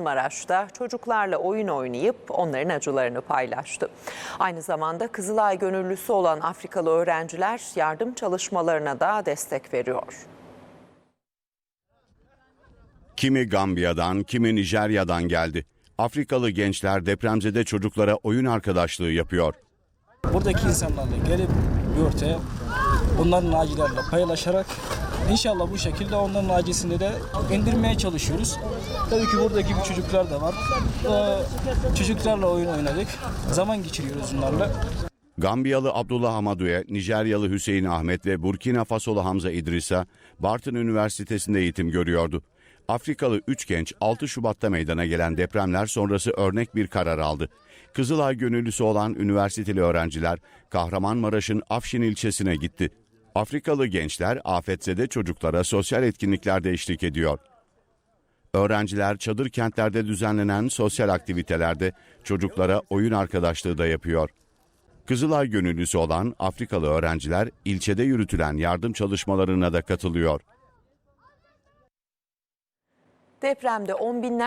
Maraş'ta çocuklarla oyun oynayıp onların acılarını paylaştı. Aynı zamanda Kızılay gönüllüsü olan Afrikalı öğrenciler yardım çalışmalarına da destek veriyor. Kimi Gambiya'dan, kimi Nijerya'dan geldi. Afrikalı gençler depremzede çocuklara oyun arkadaşlığı yapıyor. buradaki insanlarla gelip bir ortaya onların acılarla paylaşarak inşallah bu şekilde onların acısını da indirmeye çalışıyoruz. Tabii ki buradaki bir çocuklar da var. Ee, çocuklarla oyun oynadık. Zaman geçiriyoruz onlarla. Gambiyalı Abdullah Hamadu'ya, Nijeryalı Hüseyin Ahmet ve Burkina Fasolu Hamza İdris'a Bartın Üniversitesi'nde eğitim görüyordu. Afrikalı 3 genç 6 Şubat'ta meydana gelen depremler sonrası örnek bir karar aldı. Kızılay gönüllüsü olan üniversiteli öğrenciler Kahramanmaraş'ın Afşin ilçesine gitti. Afrikalı gençler afetzede çocuklara sosyal etkinliklerde eşlik ediyor. Öğrenciler çadır kentlerde düzenlenen sosyal aktivitelerde çocuklara oyun arkadaşlığı da yapıyor. Kızılay gönüllüsü olan Afrikalı öğrenciler ilçede yürütülen yardım çalışmalarına da katılıyor. Depremde on binler